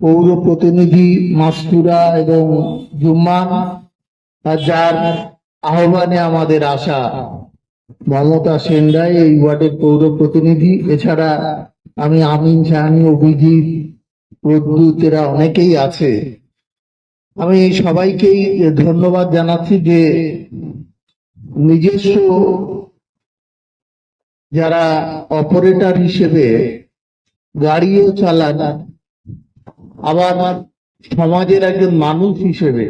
পৌর প্রতিনিধি মাস্তুরা এবং জুম্মা যার আহ্বানে আমাদের আশা। মমতা সেনরাই এই ওয়ার্ডের পৌর প্রতিনিধি। এছাড়া আমি আমিন শাহানি, অভিজিৎ, প্রদ্যুৎ, এরা অনেকেই আছে। আমি সবাইকেই ধন্যবাদ জানাচ্ছি যে নিজস্ব যারা অপারেটর হিসেবে গাড়িও চালান। আবার সমাজের একজন মানুষ হিসেবে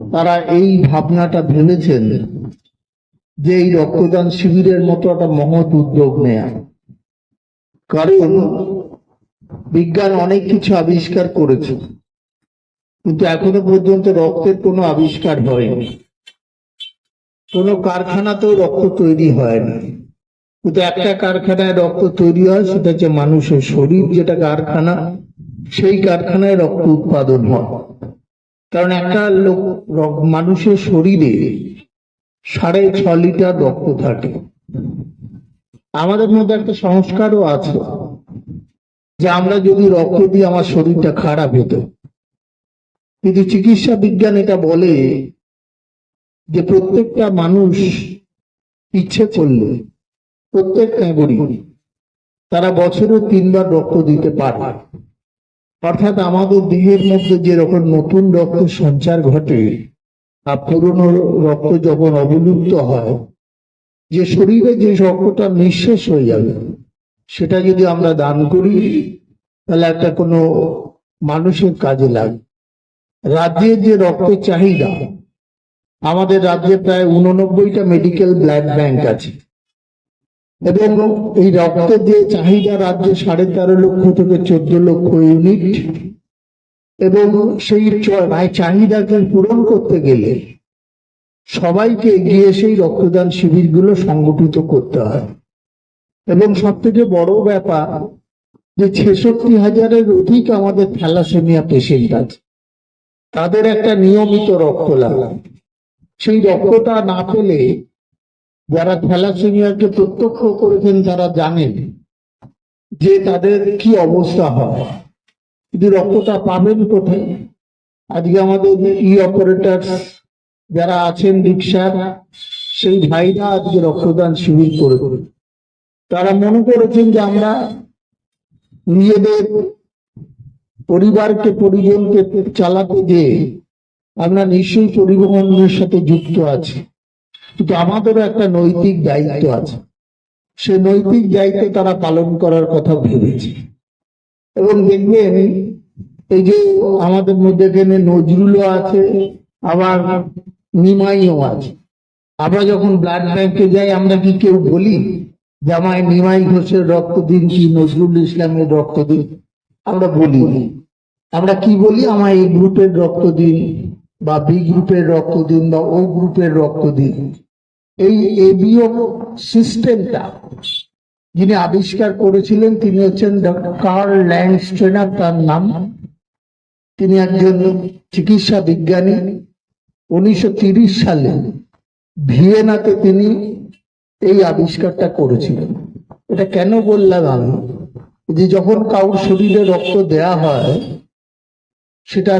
তারা এই ভাবনাটা ভেবেছেন যে এই রক্তদান শিবিরের মতো একটা মহৎ উদ্যোগ নেয়া। কারণ বিজ্ঞান অনেক কিছু আবিষ্কার করেছে, কিন্তু এখনও পর্যন্ত রক্তের কোনো আবিষ্কার হয়নি। কোনো কারখানাতেও রক্ত তৈরি হয় না কিন্তু একটা কারখানায় রক্ত তৈরি হয়, সেটা হচ্ছে মানুষের শরীর, যেটা কারখানা, সেই কারখানায় রক্ত উৎপাদন হয়। কারণ একটা লোক মানুষের শরীরে সাড়ে ছ লিটার রক্ত থাকে। আমাদের মধ্যে একটা সংস্কারও আছে যে আমরা যদি রক্ত দিই আমার শরীরটা খারাপ হতো। কিন্তু চিকিৎসা বিজ্ঞান এটা বলে যে প্রত্যেকটা মানুষ ইচ্ছে করলে প্রত্যেক নাগরিক তারা বছরে তিনবার রক্ত দিতে পারে। অর্থাৎ আমাদের দেহের মধ্যে যে রকম নতুন রক্ত সঞ্চার ঘটে আর পুরনো রক্ত যখন অবলুপ্ত হয়, যে শরীরে যে রক্তটা নিঃশেষ হয়ে যাবে, সেটা যদি আমরা দান করি, তাহলে একটা কোনো মানুষের কাজে লাগে। রাজ্যের যে রক্তের চাহিদা, আমাদের রাজ্যে প্রায় উননব্বইটা মেডিকেল ব্লাড ব্যাংক আছে। এবং এই রক্তের যে চাহিদা রাজ্যে সাড়ে তেরো লক্ষ থেকে চোদ্দ লক্ষ ইউনিট, এবং সেই চাহিদাকে পূরণ করতে গেলে সবাইকে এগিয়ে সেই রক্তদান শিবিরগুলো সংগঠিত করতে হয়। এবং সব থেকে বড় ব্যাপার যে ছেষট্টি হাজারের অধিক আমাদের থ্যালাসেমিয়া পেশেন্ট আছে। তাদের একটা নিয়মিত রক্ত লাগে সেই রক্তটা না পেলে যারা থ্যালাসেমিয়াকে প্রত্যক্ষ করেছেন, তারা জানেন যে তাদের কি অবস্থা হয়। কিন্তু রক্তটা পাবেন কোথায়? আজকে আমাদের ই অপারেটর যারা আছেন, রিক্সার, সেই ভাইরা আজকে রক্তদান শিবির করে তারা মনে করেছেন যে আমরা নিজেদের পরিবারকে, পরিজনকে চালাতে যে আমরা নিশ্চয়ই পরিবহনের সাথে যুক্ত আছি। কিন্তু আমাদেরও একটা নৈতিক দায়িত্ব আছে। সে নৈতিক দায়িত্ব তারা পালন করার কথা ভেবেছে। এবং দেখবেন, এই যে আমাদের মধ্যে এখানে নজরুলও আছে, আবার নিমাইও আছে। আমরা যখন ব্লাড ব্যাংকে যাই, আমরা কি কেউ বলি যে আমায় নিমাই ঘোষের রক্ত দিন কি, নজরুল ইসলামের রক্ত দিন? আমরা বলি। আমরা কি বলি, আমায় এই গ্রুপের রক্ত দিন, বা বি গ্রুপের রক্ত দিন, বা ও গ্রুপের রক্ত দিন। এই এবিও সিস্টেমটা যিনি আবিষ্কার করেছিলেন, তিনি হচ্ছেন কার্ল ল্যান্ডস্টেনার তার নাম। তিনি একজন চিকিৎসা বিজ্ঞানী। উনিশশো সালে ভিয়েনাতে তিনি এই আবিষ্কারটা করেছিলেন। এটা কেন বললাম আমি? যে যখন কাউর শরীরে রক্ত দেয়া হয়, সেটা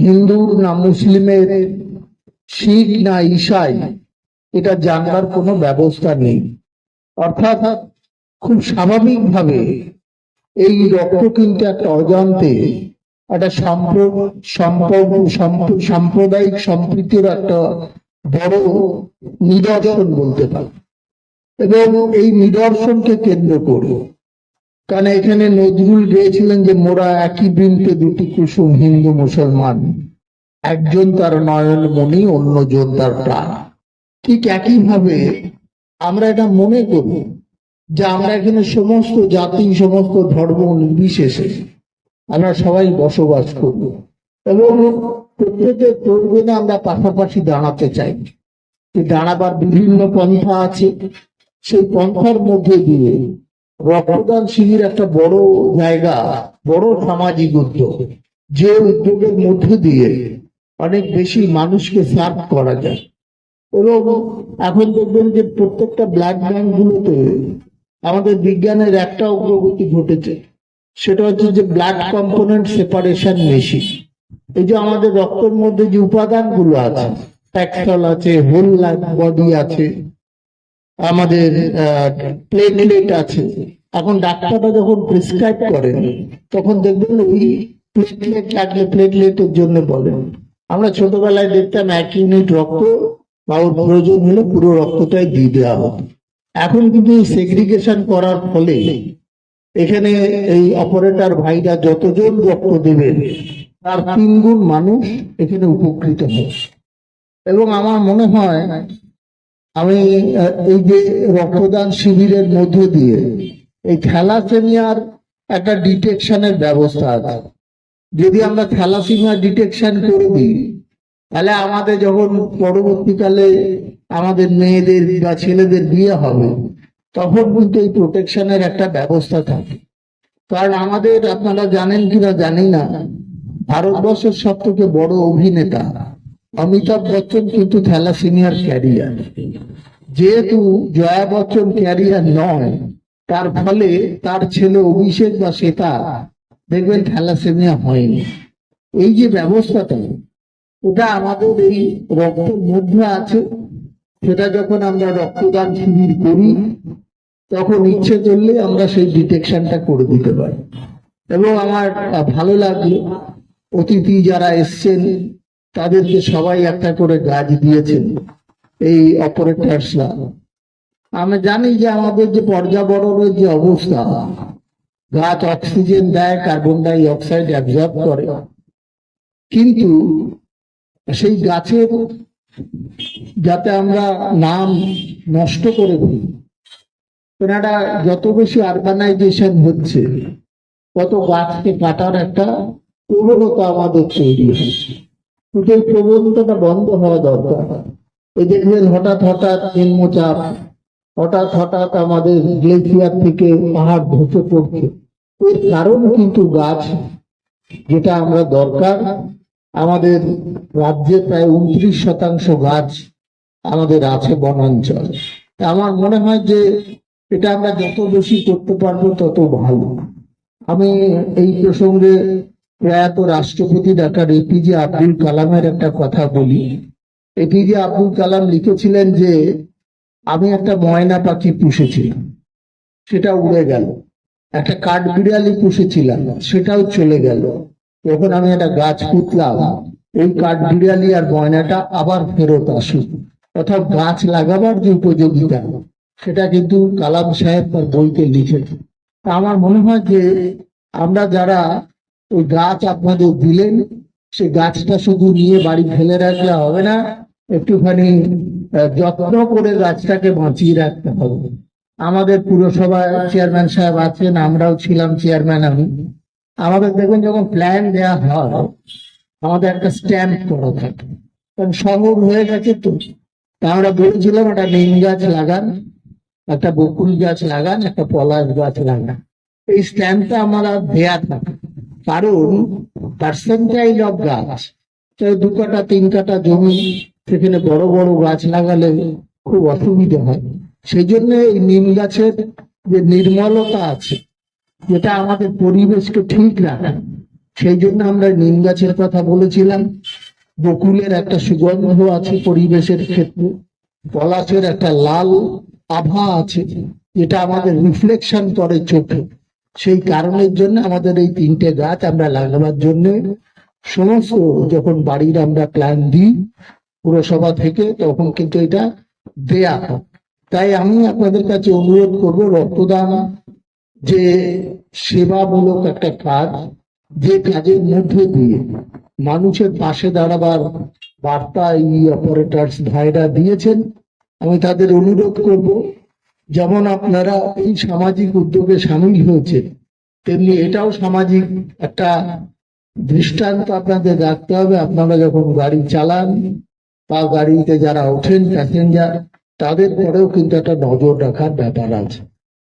হিন্দু না মুসলিমের শিখ না ঈশাই এটা জানবার কোনো ব্যবস্থা নেই। অর্থাৎ খুব স্বাভাবিকভাবে এই রক্ত কিন্তু একটা অজান্তে একটা সম্প্র- সম্প- সম্প- সাম্প্রদায়িক সম্প্রীতির একটা বড় নিদর্শন বলতে পারে। এবং এই নিদর্শনকে কেন্দ্র করে কারণ এখানে নজরুল গেয়েছিলেন যে মোরা একই বৃন্তে দুটি কুসুম হিন্দু মুসলমান, একজন তার নয়ন মণি অন্যজন তার প্রাণ। ঠিক একইভাবে আমরা এটা মনে করি যে আমরা এখানে সমস্ত জাতি, সমস্ত ধর্ম নির্বিশেষে আমরা সবাই বসবাস করব এবং প্রত্যেকের প্রয়োজনে আমরা পাশাপাশি দাঁড়াতে চাই। দাঁড়াবার বিভিন্ন পন্থা আছে। সেই পন্থার মধ্যে দিয়ে রক্তদান শিবির একটা বড় জায়গা, বড় সামাজিক উদ্যোগ, যে উদ্যোগের মধ্যে দিয়ে অনেক বেশি মানুষকে সার্ভ করা যায়। এবং এখন দেখবেন যে প্রত্যেকটা ব্লাড ব্যাংক গুলোতে আমাদের বিজ্ঞানের একটা অগ্রগতি ঘটেছে। সেটা হচ্ছে যে ব্লাড কম্পোনেন্ট সেপারেশন মেশিন এই যে আমাদের রক্তের মধ্যে যে উপাদানগুলো আছে প্যাক্সল আছে হোল বডি আছে, আমাদের প্লেটলেট আছে, এখন ডাক্তাররা যখন প্রেসক্রাইব করেন তখন দেখবেন ওই প্লেটলেট লাগলে প্লেটলেটের জন্য বলেন। আমরা ছোটবেলায় দেখতাম এক ইউনিট রক্ত ওর প্রয়োজন হলে পুরো রক্তটাই দিয়ে দেওয়া হতো এখন কিন্তু এই সেগ্রিগেশন করার ফলে এখানে এই অপারেটর ভাইরা যতজন রক্ত দেবেন তার তিন গুণ মানুষ এখানে উপকৃত হবে। এবং আমার মনে হয়, আমি এই যে রক্তদান শিবিরের মধ্য দিয়ে এই থ্যালাসেমিয়ার একটা ডিটেকশনের ব্যবস্থা আছে। যদি আমরা থ্যালাসেমিয়া ডিটেকশন করে দিই তাহলে আমাদের যখন পরবর্তীকালে আমাদের মেয়েদের বা ছেলেদের বিয়ে হবে, তখন কিন্তু এই প্রোটেকশনের একটা ব্যবস্থা থাকে। কারণ আমাদের আপনারা জানেন কিনা জানি না, ভারতবর্ষের সব থেকে বড় অভিনেতা অমিতাভ বচ্চন কিন্তু থ্যালাসেমিয়ার ক্যারিয়ার যেহেতু জয়া বচ্চন ক্যারিয়ার নয়, তার ফলে তার ছেলে অভিষেক বা শ্বেতা দেখবেন থ্যালাসেমিয়া হয়নি। এই যে ব্যবস্থাটা ওটা আমাদের এই রক্তের মধ্যে আছে। সেটা যখন আমরা রক্তদান শিবির করি, তখন ইচ্ছে করলে আমরা সেই ডিটেকশনটা করে দিতে পারি। এবং আমার ভালো লাগল, অতিথি যারা এসছেন, তাদেরকে সবাই একটা করে গাছ দিয়েছেন এই অপারেটার্সরা। আমরা জানি যে আমাদের যে পর্যাবরণের যে অবস্থা, গাছ অক্সিজেন দেয়, কার্বন ডাই অক্সাইড অ্যাবজর্ব করে। কিন্তু সেই গাছের যাতে আমরা নাম নষ্ট করে দিই। কেনাটা যত বেশি আরবানাইজেশন হচ্ছে, তত গাছকে কাটার একটা প্রবণতা আমাদের তৈরি কিন্তু এই প্রবণতাটা বন্ধ হওয়া দরকার। এই দেখবেন হঠাৎ হঠাৎ নিম্নচাপ হঠাৎ হঠাৎ আমাদের গ্লেসিয়ার থেকে পাহাড় ধসে পড়ছে, এর কারণ কিন্তু গাছ, যেটা আমরা দরকার আমাদের রাজ্যে প্রায় উনত্রিশ শতাংশ গাছ আমাদের আছে বনাঞ্চল। আমার মনে হয় যে এটা আমরা যত বেশি করতে পারব তত ভালো। আমি এই প্রসঙ্গে প্রয়াত রাষ্ট্রপতি ডাক্তার এপিজে আব্দুল কালামের একটা কথা বলি। এপিজে আব্দুল কালাম লিখেছিলেন যে, আমি একটা ময়না পাখি পুষেছিলাম, সেটা উড়ে গেল। একটা কাঠবিড়ালি পুষেছিলাম, সেটাও চলে গেল। যখন আমি একটা গাছ পুতলাম। ওই কাঠবিড়ালি আর গয়নাটা আবার ফেরত আসুক অর্থাৎ গাছ লাগাবার যে উপযোগিতা, সেটা কিন্তু কালাম সাহেব তার বইতে লিখেছে আমার মনে হয় যে আমরা যারা ওই গাছ আপনাদের দিলেন, সে গাছটা শুধু নিয়ে বাড়ি ফেলে রাখলে হবে না, একটুখানি যত্ন করে গাছটাকে বাঁচিয়ে রাখতে হবে। আমাদের পুরসভায় চেয়ারম্যান সাহেব আছেন, আমরাও ছিলাম চেয়ারম্যান আমি। আমাদের দেখবেন যখন প্ল্যান দেয়া হয়, আমাদের একটা স্ট্যাম্প করা থাকে। কারণ শহর হয়ে গেছে তো। তা আমরা বলেছিলাম, একটা নিম গাছ লাগান, একটা বকুল গাছ লাগান, একটা পলাশ গাছ লাগান। এই স্ট্যাম্পটা আমরা দেয়া থাকে কারণ পার্সেন্টাইল অফ গাছ। দু কাটা, তিন কাটা জমি, সেখানে বড় বড় গাছ লাগালে খুব অসুবিধা হয়। সেই জন্য এই নিম গাছের যে নির্মলতা আছে যেটা আমাদের পরিবেশকে ঠিক রাখে। সেই জন্য আমরা নিম গাছের কথা বলেছিলাম। বকুলের একটা সুগন্ধ আছে পরিবেশের ক্ষেত্রে। পলাশের একটা লাল আভা আছে, যেটা আমাদের রিফ্লেকশন করে চোখে। সেই কারণের জন্য আমাদের এই তিনটে গাছ আমরা লাগাবার জন্য সমস্ত যখন বাড়ির আমরা প্ল্যান দিই পুরসভা থেকে, তখন কিন্তু এটা দেয়া তাই আমি আপনাদের কাছে অনুরোধ করব রক্তদান যে সেবামূলক একটা কাজ যে কাজের মধ্যে দিয়ে মানুষের পাশে দাঁড়াবার বার্তা এই অপারেটার্স ভাইরা দিয়েছেন। আমি তাদের অনুরোধ করব, যেমন আপনারা এই সামাজিক উদ্যোগে সামিল হয়েছে তেমনি এটাও সামাজিক একটা দৃষ্টান্ত আপনাদের রাখতে হবে। আপনারা যখন গাড়ি চালান বা গাড়িতে যারা ওঠেন প্যাসেঞ্জার তাদের পরেও কিন্তু একটা নজর রাখার ব্যাপার আছে।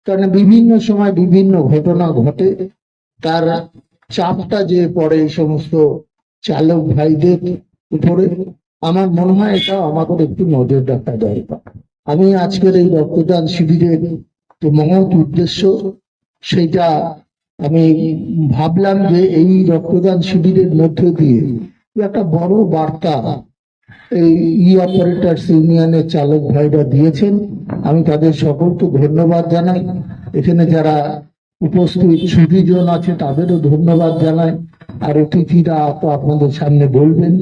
কারণ বিভিন্ন সময় বিভিন্ন ঘটনা ঘটে। তার চাপটা যে পড়ে এই সমস্ত চালক ভাইদের উপরে, আমার মনে হয় এটা আমাদের একটু নজর রাখা দরকার। আমি আজকের এই রক্তদান শিবিরের যে মহৎ উদ্দেশ্য, সেটা আমি ভাবলাম যে এই রক্তদান শিবিরের মধ্য দিয়ে একটা বড় বার্তা এই ই অপারেটার্স ইউনিয়নের চালক ভাইরা দিয়েছেন। আমি তাদের সকলকে ধন্যবাদ জানাই। এখানে যারা উপস্থিত সুদীজন আছে, তাদেরও ধন্যবাদ জানাই। আর অতিথিরা তো আপনাদের সামনে বলবেন,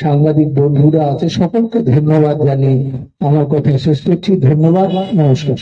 সাংবাদিক বন্ধুরা আছে, সকলকে ধন্যবাদ জানিয়ে আমার কথা শেষ করছি। ধন্যবাদ, নমস্কার।